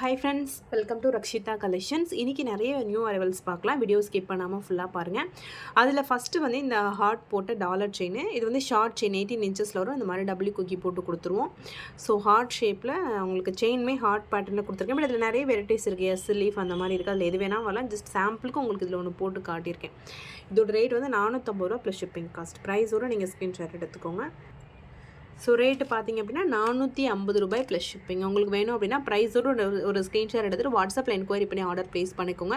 Hi friends welcome to Rakshitha collections இன்றைக்கி நிறைய new arrivals பார்க்கலாம். வீடியோ ஸ்கிப் பண்ணாமல் ஃபுல்லாக பாருங்கள் அதில் ஃபஸ்ட்டு வந்து இந்த ஹார்ட் போட்ட டாலர் செயின் இது வந்து ஷார்ட் செயின் எயிட்டீன் இன்ச்சஸில் வரும். இந்த மாதிரி டபுள்யூ குக்கி போட்டு கொடுத்துருவோம். ஸோ ஹார்ட் ஷேப்பில் உங்களுக்கு செயின்மே ஹார்ட் பேட்டர்னில் கொடுத்துருக்கேன். பட் இதில் நிறைய வெரைட்டிஸ் இருக்குது எஸ் லீஃப் அந்த மாதிரி இருக்குது அதில் எது வேணால் வரலாம். ஜஸ்ட் சாம்பிளுக்கு உங்களுக்கு இதில் ஒன்று போட்டு காட்டியிருக்கேன். இதோட ரேட் வந்து நானூற்றம்பது ரூபா ப்ளஸ் ஷிப்பிங் காஸ்ட் ப்ரைஸோடு நீங்கள் ஸ்க்ரீன்ஷாட் எடுத்துக்கோங்க. ஸோ ரேட்டு பார்த்தீங்க அப்படின்னா நானூற்றி ஐம்பது ரூபாய் ப்ளஸ் ஷிப்பிங் உங்களுக்கு வேணும் அப்படின்னா ப்ரைஸோட ஒரு ஒரு ஸ்க்ரீன்ஷாட் எடுத்துகிட்டு வாட்ஸ்அப்பில் என்கொயரி பண்ணி ஆர்டர் ப்ளேஸ் பண்ணிக்கோங்க.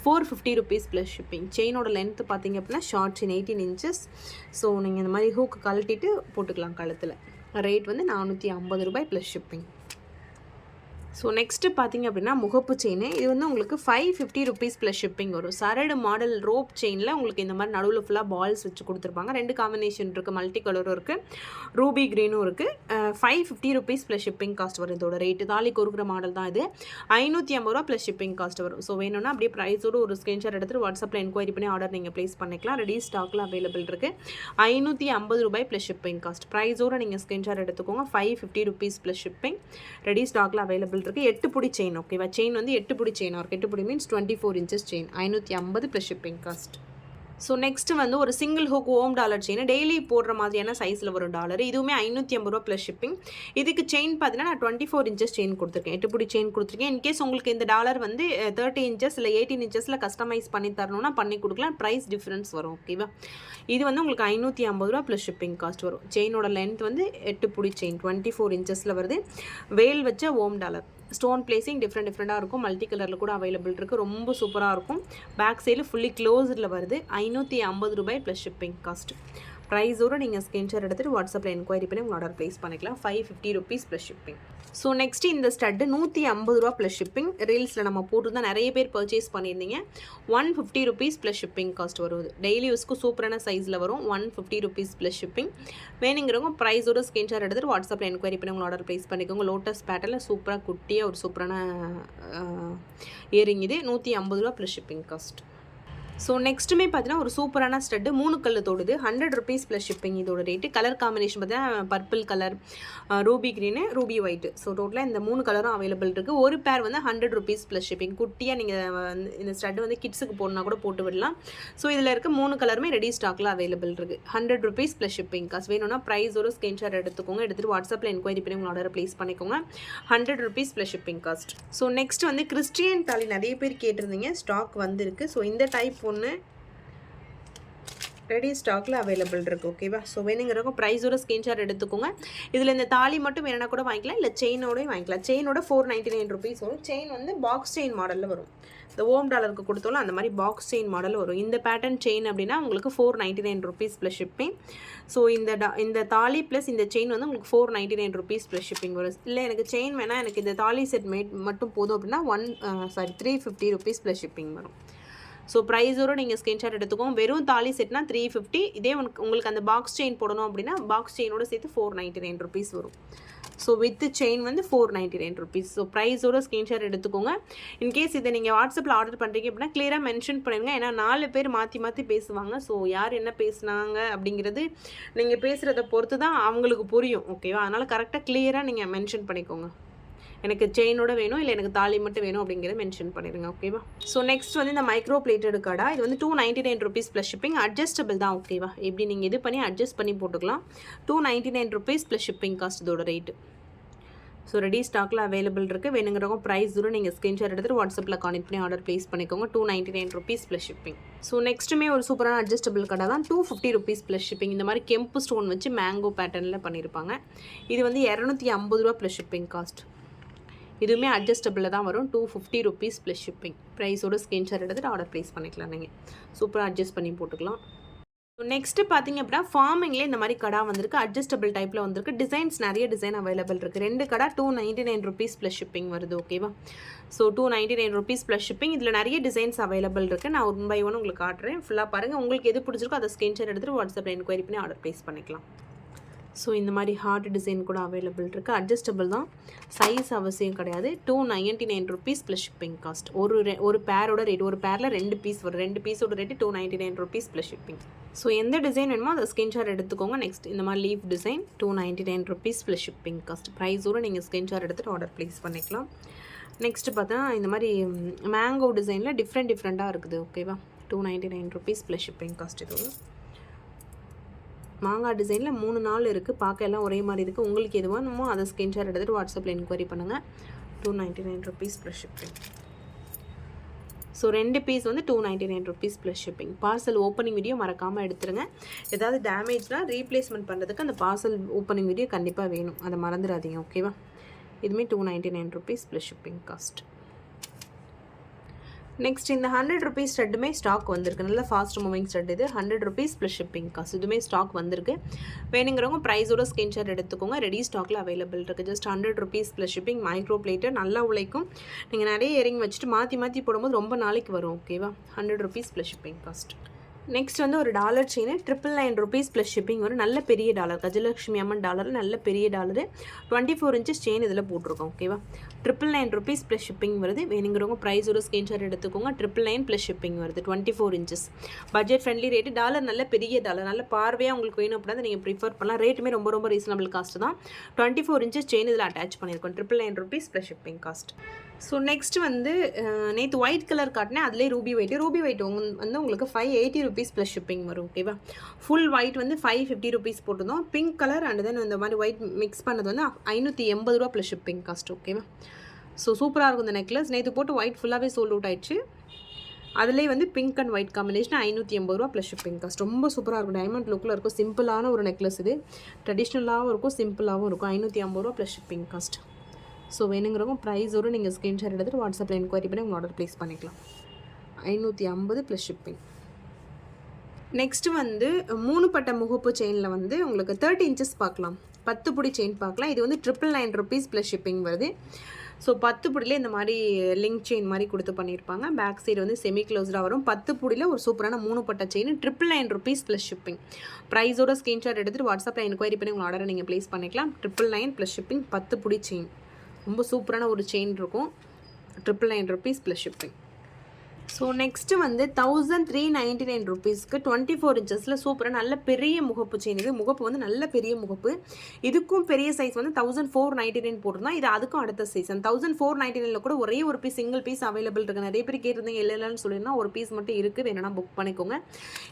Four fifty rupees plus shipping செயினோட length பார்த்தீங்க அப்படின்னா short chain eighteen inches so நீங்கள் இந்த மாதிரி ஹூக்கு கழட்டிட்டு போட்டுக்கலாம் கழுத்தில். ரேட் வந்து நானூற்றி ஐம்பது ரூபாய் ப்ளஸ் ஷிப்பிங் ஸோ நெக்ஸ்ட்டு பார்த்தீங்க அப்படின்னா முகப்பு செயின் இது வந்து உங்களுக்கு five fifty rupees plus shipping வரும். சரடு மாடல் ரோப் செயினில் உங்களுக்கு இந்த மாதிரி நடுவில் ஃபுல்லாக பால்ஸ் வச்சு கொடுத்துருப்பாங்க. ரெண்டு காம்பினேஷன் இருக்குது மல்டி கலரும் இருக்குது ரூபி க்ரீனும் இருக்குது five fifty rupees plus shipping cost வரும் இதோட ரேட்டு தாலி கொடுக்குற மாடல் தான் இது. ஐநூற்றி ஐம்பது ரூபா ப்ளஸ் ஷிப்பிங் காஸ்ட் வரும். ஸோ வேணும்னா அப்படியே ப்ரைஸோடு ஒரு ஸ்க்ரீன்ஷாட் எடுத்துகிட்டு வாட்ஸ்அப்பில் என்கொயரி பண்ணி ஆர்டர் நீங்கள் ப்ளேஸ் பண்ணிக்கலாம். ரெடி ஸ்டாக்கில் அவைலபிள் இருக்குது ஐநூற்றி ஐம்பது ரூபாய் ப்ளஸ் ஷிப்பிங் காஸ்ட் ப்ரைஸோடு நீங்கள் ஸ்க்ரீன்ஷாட் எடுத்துக்கோங்க. Five fifty rupees plus shipping ready ஸ்டாக்கில் அவைலபிள் இருக்குது எட்டு புடி செயின் ஓகேவா செயின் வந்து எட்டு புடி செயினாக இருக்குது எட்டு புடி means twenty four inches chain ஐநூற்றி ஐம்பது plus shipping cost so next வந்து ஒரு single hook Om dollar chain daily போடுற மாதிரியான சைஸில் வரும் டாலர். இதுவுமே ஐநூற்றி ஐம்பது ரூபா ப்ளஸ் ஷிப்பிங் இதுக்கு செயின் பார்த்தீங்கன்னா நான் டுவெண்ட்டி ஃபோர் இன்ச்சஸ் செயின் கொடுத்துருக்கேன். எட்டு புடி செயின் கொடுத்துருக்கேன். இன்கேஸ் உங்களுக்கு இந்த டாலர் வந்து தேர்ட்டி இன்ச்சஸ் இல்லை எயிட்டீன் இன்ச்சஸில் கஸ்டமைஸ் பண்ணி தரணும்னா பண்ணி கொடுக்கலாம். ப்ரைஸ் டிஃப்ரென்ஸ் வரும் ஓகேவா இது வந்து உங்களுக்கு ஐநூற்றி ஐம்பது ரூபா ப்ளஸ் ஷிப்பிங் காஸ்ட் வரும். செயினோட லென்த் வந்து எட்டு புடி செயின் டுவெண்ட்டி ஃபோர் இன்ச்சஸில் வருது. வேல் வச்ச Om dollar. Stone placing different டிஃப்ரெண்ட்டாக இருக்கும். மல்டி கலரில் கூட அவைலபிள் இருக்குது ரொம்ப சூப்பராக இருக்கும். பேக் சைடில் ஃபுல்லி க்ளோஸில் வருது. ஐநூற்றி ஐம்பது ரூபாய் ப்ளஸ் ஷிப்பிங் காஸ்ட் ப்ரைஸோடு நீங்கள் ஸ்கிரீன்ஷாட் எடுத்துகிட்டு வாட்ஸ்அப்பில் என்கொயரி பண்ணி உங்கள் ஆர்டர் ப்ளேஸ் பண்ணிக்கலாம். Five fifty rupees plus shipping so next இந்த ஸ்டட்டு நூற்றி ஐம்பது ரூபா ப்ளஸ் ஷிப்பிங் ரீல்ஸில் நம்ம போட்டுருந்தா நிறைய பேர் பர்ச்சேஸ் பண்ணியிருந்தீங்க. One fifty rupees plus shipping cost வருது டெய்லி யூஸ்க்கு சூப்பரான சைஸில் வரும். One fifty rupees plus shipping வேணுங்கிறவங்க ப்ரைஸோட ஸ்கிரீன்ஷாட் எடுத்துகிட்டு வாட்ஸ்அப்பில் என்கொயரி பண்ணி உங்கள் ஆர்டர் ப்ளேஸ் பண்ணிக்கோங்க. லோட்டஸ் பேட்டரில் சூப்பராக குட்டியாக ஒரு சூப்பரான இயரிங் இது. நூற்றி ஐம்பது ரூபா ப்ளஸ் ஷிப்பிங் காஸ்ட் ஸோ நெக்ஸ்ட்டுமே பார்த்தீங்கன்னா ஒரு சூப்பரான ஸ்டட்டு மூணு கல் தோடுது. ஹண்ட்ரட் ருபீஸ் ப்ளஸ் ஷிப்பிங் இதோட ரேட்டு கலர் காம்பினேஷன் பார்த்தீங்கன்னா purple colour ruby green ruby white so டோட்டலாக இந்த மூணு கலரும் அவைலபிள் இருக்குது ஒரு பேர் வந்து ஹண்ட்ரட் ருபீஸ் ப்ளஸ் ஷிப்பிங் குட்டியாக நீங்கள் வந்து இந்த ஸ்டட்டு வந்து கிட்ஸுக்கு போடனா கூட போட்டு விடலாம். ஸோ இதில் இருக்க மூணு கலருமே ரெடி ஸ்டாக்கில் அவைலபிள் இருக்குது ஹண்ட்ரட் ருபீஸ் ப்ளஸ் ஷிப்பிங் காசு வேணும்னா ப்ரைஸ் ஒரு ஸ்க்ரீன்ஷாட் எடுத்துக்கோங்க. எடுத்துகிட்டு வாட்ஸ்அப்பில் என்கொயரி பண்ணி உங்கள் ஆர்டர் ப்ளேஸ் பண்ணிக்கோங்க. Hundred rupees plus shipping cost so next வந்து கிறிஸ்டியன் தாலி நிறைய பேர் கேட்டிருந்தீங்க. ஸ்டாக் வந்திருக்கு. ஸோ இந்த டைப் ஒன்று. ரெடி ஸ்டாக்கில் அவைலபிள் இருக்குது ஓகேவா ஸோ வேணுங்கிறவங்க ப்ரைஸோட ஸ்கிரீன்ஷாட் எடுத்துக்கோங்க. இதில் இந்த தாலி மட்டும் வேணும்னா கூட வாங்கிக்கலாம் இல்லை செயினோடய வாங்கிக்கலாம். செயினோட ஃபோர் நைன்ட்டி நைன் ருபீஸ் வரும். செயின் வந்து பாக்ஸ் செயின் மாடலில் வரும். இந்த ஓம் டாலருக்கு கொடுத்தோம்ல அந்த மாதிரி பாக்ஸ் செயின் மாடல் வரும். இந்த பேட்டர்ன் செயின் அப்படின்னா உங்களுக்கு four ninety nine rupees plus shipping so இந்த டா இந்த தாலி ப்ளஸ் இந்த செயின் வந்து உங்களுக்கு four ninety nine rupees plus shipping வரும். இல்லை எனக்கு செயின் வேணால் எனக்கு இந்த தாலி செட் மேட் மட்டும் போதும் அப்படின்னா one sorry three fifty rupees plus shipping வரும். ஸோ ப்ரைஸோடு நீங்கள் ஸ்க்ரீன்ஷாட் எடுத்துக்கோங்க. வெறும் தாலி செட்னா த்ரீ ஃபிஃப்டி இதே உனக்கு உங்களுக்கு அந்த பாக்ஸ் செயின் போடணும் அப்படின்னா பாக்ஸ் செயினோட சேர்த்து ஃபோர் நைன்ட்டி நைன் ருபீஸ் வரும். ஸோ வித் செயின் வந்து four ninety nine rupees so ப்ரைஸோட screenshot எடுத்துக்கோங்க. இன்கேஸ் இதை நீங்கள் வாட்ஸ்அப்பில் ஆர்டர் பண்ணுறீங்க அப்படின்னா கிளியராக மென்ஷன் பண்ணிடுங்க. ஏன்னா நாலு பேர் மாற்றி மாற்றி பேசுவாங்க. ஸோ யார் என்ன பேசுனாங்க அப்படிங்கிறது நீங்கள் பேசுகிறத பொறுத்து தான் அவங்களுக்கு புரியும். ஓகேவா அதனால் கரெக்டாக கிளியராக நீங்கள் மென்ஷன் பண்ணிக்கோங்க. எனக்கு செயினோட வேணும் இல்லை எனக்கு தாலி மட்டும் வேணும் அப்படிங்கிறத மென்ஷன் பண்ணிடுங்க ஓகேவா ஸோ நெக்ஸ்ட் வந்து இந்த மைக்ரோ பிளேட்டட் கடா இது வந்து two ninety nine rupees plus shipping adjustable தான் ஓகேவா எப்படி நீங்கள் இது பண்ணி அட்ஜஸ்ட் பண்ணி போட்டுக்கலாம். Two ninety nine rupees plus shipping cost இதோட ரேட்டு ஸோ ரெடி ஸ்டாக்கில் அவைலபிள் இருக்குது வேணுங்கிறவங்க ப்ரைஸ் தூரம் நீங்கள் ஸ்க்ரீன்ஷாட் எடுத்துகிட்டு வாட்ஸ்அப்பில் கனெக்ட் பண்ணி ஆர்டர் ப்ளேஸ் பண்ணிக்கோங்க. Two ninety nine rupees plus shipping so நெக்ஸ்ட்டுமே ஒரு சூப்பரான அட்ஜஸ்டபிள் கடை தான் two fifty rupees plus shipping இந்த மாதிரி கெம்பு ஸ்டோன் வச்சு மேங்கோ பேட்டர்னில் பண்ணியிருப்பாங்க இது வந்து இரநூத்தி ஐம்பது ரூபா ப்ளஸ் ஷிப்பிங் காஸ்ட் இதுவுமே அட்ஜஸ்டபிளில் தான் வரும். Two fifty rupees plus shipping ப்ரைஸோட screenshot எடுத்துகிட்டு ஆர்டர் ப்ளேஸ் பண்ணிக்கலாம் நீங்கள் சூப்பராக அட்ஜஸ்ட் பண்ணி போட்டுக்கலாம். ஸோ நெக்ஸ்ட்டு பார்த்தீங்க அப்படின்னா ஃபார்மிங்லேயே இந்த மாதிரி கடா வந்திருக்கு. அட்ஜஸ்டபிள் டைப்பில் வந்திருக்கு. டிசைன்ஸ் நிறைய டிசைன் அவைலபிள் இருக்குது ரெண்டு கடை two ninety nine rupees plus shipping வருது ஓகேவா so two ninety nine rupees plus shipping இதில் நிறைய டிசைன்ஸ் அவைலபிள் இருக்குது நான் ஒன் பை ஒன் உங்களுக்கு காட்டுறேன். ஃபுல்லாக பாருங்கள் உங்களுக்கு எது பிடிச்சிருக்கோ அதை ஸ்கிரீன்ஷாட் எடுத்துகிட்டு வாட்ஸ்அப்பில் என்கொயரி பண்ணி ஆர்டர் ப்ளேஸ் பண்ணிக்கலாம். ஸோ இந்த மாதிரி ஹார்ட் டிசைன் கூட அவைலபிள் இருக்குது அட்ஜஸ்டபிள் தான். சைஸ் அவசியம் கிடையாது. Two ninety nine rupees plus shipping cost ஒரு ரெ ஒரு பேரோட ரேட் ஒரு பேரில் ரெண்டு பீஸ் வரும். ரெண்டு பீஸோட rate two ninety nine rupees plus shipping so எந்த டிசைன் வேணுமோ அதை ஸ்கிரீன்ஷாட் எடுத்துக்கோங்க. நெக்ஸ்ட் இந்த மாதிரி leaf design two ninety nine rupees plus shipping cost ப்ரைஸோடு நீங்கள் ஸ்கிரீன்ஷாட் எடுத்துகிட்டு ஆர்டர் ப்ளேஸ் பண்ணிக்கலாம். நெக்ஸ்ட்டு பார்த்தா இந்த மாதிரி மேங்கோ டிசைனில் டிஃப்ரெண்ட் டிஃப்ரெண்ட்டாக இருக்குது. ஓகேவா two ninety nine rupees plus shipping cost இது. மாங்காய் டிசைனில் மூணு நாள் இருக்குது பார்க்க எல்லாம் ஒரே மாதிரி இருக்குது உங்களுக்கு எது வேணுமோ அதை ஸ்கிரீன்ஷாட் எடுத்துகிட்டு வாட்ஸ்அப்பில் என்கொயரி பண்ணுங்கள் two ninety nine rupees plus shipping so ரெண்டு பீஸ் வந்து two ninety nine rupees plus shipping parcel opening video மறக்காமல் எடுத்துருங்க. ஏதாவது டேமேஜ்னால் ரீப்ளேஸ்மெண்ட் பண்ணுறதுக்கு அந்த பார்சல் ஓப்பனிங் வீடியோ கண்டிப்பாக வேணும். அதை மறந்துடாதீங்க ஓகேவா இதுவுமே two ninety nine rupees plus shipping cost next இந்த ஹண்ட்ரட் ருபீஸ் ஸ்டட்டுமே ஸ்டாக் வந்திருக்கு. நல்ல ஃபாஸ்ட் மூவிங் ஸ்டட் இது. ஹண்ட்ரட் ருபீஸ் ப்ளஸ் ஷிப்பிங் காசு இதுவுமே ஸ்டாக் வந்திருக்கு. வேணுங்கிறவங்க ப்ரைஸோட ஸ்கிரீன்ஷாட் எடுத்துக்கோங்க. ரெடி ஸ்டாக்கில் அவைலபிள் இருக்குது just hundred rupees plus shipping micro plate நல்லா உழைக்கும். நீங்கள் நிறைய இயரிங் வச்சுட்டு மாற்றி மாற்றி போடும்போது ரொம்ப நாளைக்கு வரும் ஓகேவா hundred rupees plus shipping cost next வந்து ஒரு dollar chain triple nine rupees plus shipping ஒரு நல்ல பெரிய டாலர் கஜலட்சுமி அம்மன் டாலர் நல்ல பெரிய dollar twenty four inches chain இதில் போட்டிருக்கோம் ஓகேவா triple nine rupees plus shipping வருது. வேணுங்கிறவங்க ப்ரைஸ் ஒரு ஸ்க்ரீன்ஷாட் எடுத்துக்கோங்க. ட்ரிபிள் நைன் ப்ளஸ் ஷிப்பிங் வருது twenty four inches budget friendly rate dollar நல்ல பெரிய டாலர் நல்ல பார்வையாக உங்களுக்கு வேணும் அப்படின்னா நீங்கள் ப்ரிஃபர் பண்ணலாம். ரேட்டுமே ரொம்ப ரொம்ப ரீசனபிள் காஸ்ட் தான். டுவெண்ட்டி ஃபோர் இன்ச்சஸ் செயின் இதில் அட்டாச் பண்ணியிருக்கோம் triple nine rupees plus shipping cost so next வந்து நேற்று ஒயிட் கலர் காட்டினேன் அதிலே ரூபி ஒயிட் ரூபி ஒயிட் வந்து உங்களுக்கு five eighty rupees plus shipping வரும் ஓகேவா ஃபுல் ஒயிட் வந்து ஃபைவ் ஃபிஃப்டி ருபீஸ் போட்டிருந்தோம். பிங்க் கலர் அண்ட் தென் இந்த மாதிரி ஒயிட் மிக்ஸ் பண்ணது வந்து ஐநூற்றி எண்பது ரூபா ப்ளஸ் ஷிப்பிங் காஸ்ட் ஓகேவா ஸோ சூப்பராக இருக்கும் இந்த நெக்லஸ் நேற்று போட்டு ஒயிட் ஃபுல்லாகவே சோல்ட் அவுட் ஆயிடுச்சு. அதிலே வந்து பிங்க் அண்ட் ஒயிட் காம்பினேஷன் ஐநூற்றி எண்பது ரூபா ப்ளஸ் ஷிப்பிங் காஸ்ட் ரொம்ப சூப்பராக இருக்கும். டைமண்ட் லுக்கில் இருக்கும் சிம்பிளான ஒரு நெக்லஸ் இது. ட்ரெடிஷ்னலாகவும் இருக்கும் சிம்பிளாகவும் இருக்கும். ஐநூற்றி ஐம்பது ரூபா ப்ளஸ் ஷிப்பிங் காஸ்ட் ஸோ வேணுங்கிறவங்க ப்ரைஸோடு நீங்கள் ஸ்க்ரீன்ஷாட் எடுத்துகிட்டு வாட்ஸ்அப்பில் என்கொயரி பண்ணி உங்கள் ஆர்டர் ப்ளேஸ் பண்ணிக்கலாம். ஐநூற்றி ஐம்பது ப்ளஸ் ஷிப்பிங் நெக்ஸ்ட்டு வந்து மூணு பட்ட முகப்பு செயினில் வந்து உங்களுக்கு தேர்ட்டி இன்ச்சஸ் பார்க்கலாம். பத்து புடி செயின் பார்க்கலாம். இது வந்து triple nine rupees plus shipping வருது. ஸோ பத்து புடியில் இந்த மாதிரி லிங்க் செயின் மாதிரி கொடுத்து பண்ணியிருப்பாங்க. பேக் சைடு வந்து செமி க்ளோஸ்டாக வரும். பத்து புடியில் ஒரு சூப்பரான மூணு பட்ட chain triple nine rupees plus shipping ப்ரைஸோட screenshot எடுத்துகிட்டு வாட்ஸ்அப்பில் என்கொயரி பண்ணி உங்கள் ஆர்டரை நீங்கள் ப்ளேஸ் பண்ணிக்கலாம். ட்ரிபிள் நைன் ப்ளஸ் ஷிப்பிங் பத்து புடி செயின் ரொம்ப சூப்பரான ஒரு செயின் இருக்கும். Triple nine rupees plus shipping so next வந்து தௌசண்ட் த்ரீ நைன்டி நைன் ருபீஸ்க்கு டுவெண்ட்டி ஃபோர் இன்ச்சஸில் சூப்பராக நல்ல பெரிய முகப்பு செயின் இது. முகப்பு வந்து நல்ல பெரிய முகப்பு. இதுக்கும் பெரிய சைஸ் வந்து தௌசண்ட் ஃபோர் நைன்டி நைன் போட்டிருந்தோம். இது அதுக்கும் அடுத்த சைஸ் அந்த தௌசண்ட் ஃபோர் நைன்டி நைனில் கூட ஒரே ஒரு பீஸ் சிங்கிள் பீஸ் அவைலபிள் இருக்குது நிறைய பேர் கேட்டிருந்தீங்க இல்லை இல்லைன்னு சொல்லியிருந்தா ஒரு பீஸ் மட்டும் இருக்குது. வேணும்னா புக் பண்ணிக்கோங்க.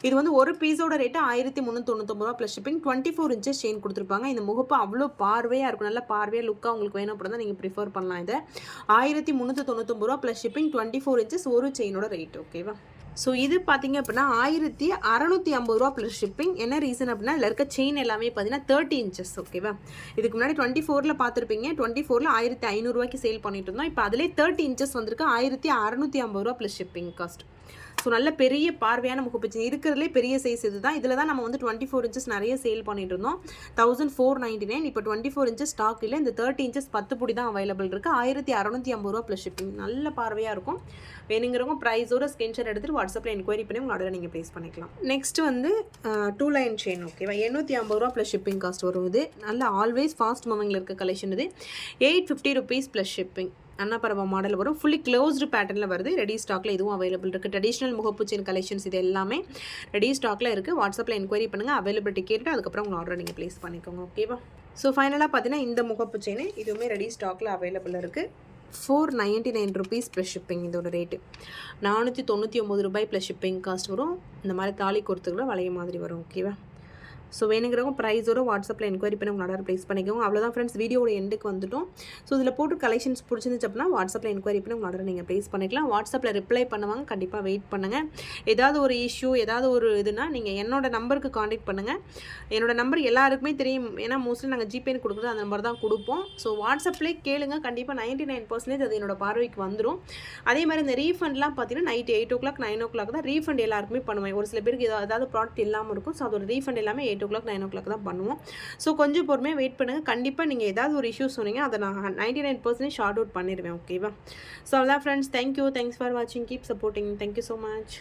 இது வந்து ஒரு பீஸோட ரேட்டு ஆயிரத்தி முந்நூற்றொண்ணூத்தொம்பது ரூபா plus shipping twenty four inches chain கொடுத்துருப்பாங்க. இந்த முகப்பு அவ்வளோ பார்வையாக இருக்கும். நல்ல பார்வையாக லுக்காக உங்களுக்கு வேணும் அப்படின்னா நீங்கள் ப்ரிஃபர் பண்ணலாம் இதை. ஆயிரத்தி முந்நூற்றி தொண்ணூத்தொம்பது ரூபா plus shipping twenty four inches ஒரு செயினோட ரேட் ஓகேவா ஸோ இது பார்த்தீங்க அப்படின்னா ஆயிரத்தி அறநூற்றி ஐம்பது ரூபா ப்ளஸ் ஷிப்பிங் என்ன ரீசன் அப்படின்னா இதில் இருக்க செயின் எல்லாமே பார்த்தீங்கன்னா தேர்ட்டி இன்ச்சஸ் ஓகேவா இதுக்கு முன்னாடி டுவெண்ட்டி ஃபோரில் பார்த்துருப்பீங்க டுவெண்ட்டி ஃபோரில் ஆயிரத்தி ஐநூறுரூவாய்க்கு சேல் பண்ணிட்டு இருந்தோம். இப்போ அதிலே தேர்ட்டி இன்ச்சஸ் வந்திருக்கு. ஆயிரத்தி அறநூற்றி ஐம்பது ரூபா ப்ளஸ் ஷிப்பிங் காஸ்ட் ஸோ நல்ல பெரிய பார்வையான முகப்பூச்சி. இருக்கிறதுலே பெரிய சைஸ் இது தான் இதில் தான் நம்ம வந்து டுவெண்ட்டி ஃபோர் இன்ச்சஸ் நிறைய சேல் பண்ணிட்டு இருந்தோம். தௌசண்ட் ஃபோர் நைன்டி நைன் இப்போ டுவெண்ட்டி ஃபோர் இன்ச்சஸ் ஸ்டாக் இல்லை. இந்த தேர்ட்டி இன்ச்சஸ் பத்து புடி தான் அவைலபிள் இருக்குது ஆயிரத்தி அறநூற்றி ஐம்பது ரூபா ப்ளஸ் ஷிப்பிங் நல்ல பார்வையாக இருக்கும். வேணுங்கிறவங்க ப்ரைஸோட ஸ்கிரீன்ஷாட் எடுத்துகிட்டு வாட்ஸ்அப்பில் என்கொயரி பண்ணி உங்கள் ஆர்டரை நீங்கள் ப்ளேஸ் பண்ணிக்கலாம். நெக்ஸ்ட் வந்து டூ லைன் செயின் ஓகேவா எண்ணூற்றி ஐம்பது ரூபா ப்ளஸ் ஷிப்பிங் காஸ்ட் வரும் இது நல்ல ஆல்வேஸ் ஃபாஸ்ட் மூவிங்கில் இருக்க கலெக்ஷன் இது. Eight fifty rupees plus shipping அன்னப்பறவை மாடல் வரும். ஃபுல்லி க்ளோஸ்டு பேட்டர்னில் வருது. ரெடி ஸ்டாக்கில் இதுவும் அவைலபிள் இருக்குது ட்ரெடிஷ்னல் முகப்பூச்சின் கலெக்ஷன்ஸ் இது எல்லாமே ரெடி ஸ்டாக்கில் இருக்குது வாட்ஸ்அப்பில் என்கொயரி பண்ணுங்கள் அவைலபிலிட்டி கேட்டு அதுக்கப்புறம் உங்கள் ஆர்டர் நீங்கள் ப்ளேஸ் பண்ணிக்கோங்க. ஓகேவா ஸோ ஃபைனலாக பார்த்தீங்கன்னா இந்த முகப்பு செயின் இதுவுமே ரெடி ஸ்டாக்கில் அவைலபிள் இருக்குது four ninety nine rupees plus shipping இதோட ரேட்டு நானூற்றி தொண்ணூற்றி ஒம்பது ரூபாய் ப்ளஸ் ஷிப்பிங் காஸ்ட் வரும். இந்த மாதிரி தாலி கொடுத்துக்கூட வளைய மாதிரி வரும். ஓகேவா ஸோ வேணுங்கிறவங்க ப்ரைஸோட வாட்ஸ்அப்பில் என்கொயரி பண்ணி உங்களோட ஆர்டர் ப்ளேஸ் பண்ணிக்கோங்க. அவ்வளோதான் ஃப்ரெண்ட்ஸ் வீடியோட எண்டுக்கு வந்துட்டோம். ஸோ இதில் போட்டு கலெக்ஷன்ஸ் பிடிச்சிருந்துச்சு அப்படின்னா வாட்ஸ்அப்பில் என்கொயரி பண்ணி உங்களோட ஆர்டர் நீங்கள் ப்ளேஸ் பண்ணிக்கலாம். வாட்ஸ்அப்பில் ரிப்ளை பண்ணுவாங்க. கண்டிப்பாக வெயிட் பண்ணுங்கள் ஏதாவது ஒரு இஷ்யூ ஏதாவது ஒரு இதுனா நீங்கள் என்னோட நம்பருக்கு காண்டாக்ட் பண்ணுங்கள் என்னோட நம்பர் எல்லாருக்குமே தெரியும். ஏன்னா மோஸ்ட்லி நாங்கள் ஜிபேன்னு கொடுக்குறது அந்த நம்பர் தான் கொடுப்போம். ஸோ வாட்ஸ்அப்லேயே கேளுங்க. கண்டிப்பாக நைன்ட்டி நைன் பர்சன்டேஜ் அது என்னோட பார்வைக்கு வந்துடும் அதே மாதிரி இந்த ரீஃபண்ட்லாம் பார்த்தீங்கன்னா night eight o'clock nine o'clock தான் ரீஃபண்ட் எல்லாருக்குமே பண்ணுவேன். ஒரு சில பேருக்கு ஏதாவது ப்ராடக்ட் இல்லாமல் இருக்கும். ஸோ அதோட ரீஃபண்ட் எல்லாமே eight o'clock nine o'clock தான் பண்ணுவோம். ஸோ கொஞ்சம் பொறுமையாக வெயிட் பண்ணுங்கள் கண்டிப்பாக நீங்கள் ஏதாவது ஒரு இஷ்யூ சொன்னீங்க அதை நான் ninety nine percentage sort out பண்ணிடுவேன் ஓகேவா ஸோ அதான் friends thank you thanks for வாட்சிங் keep supporting thank you so much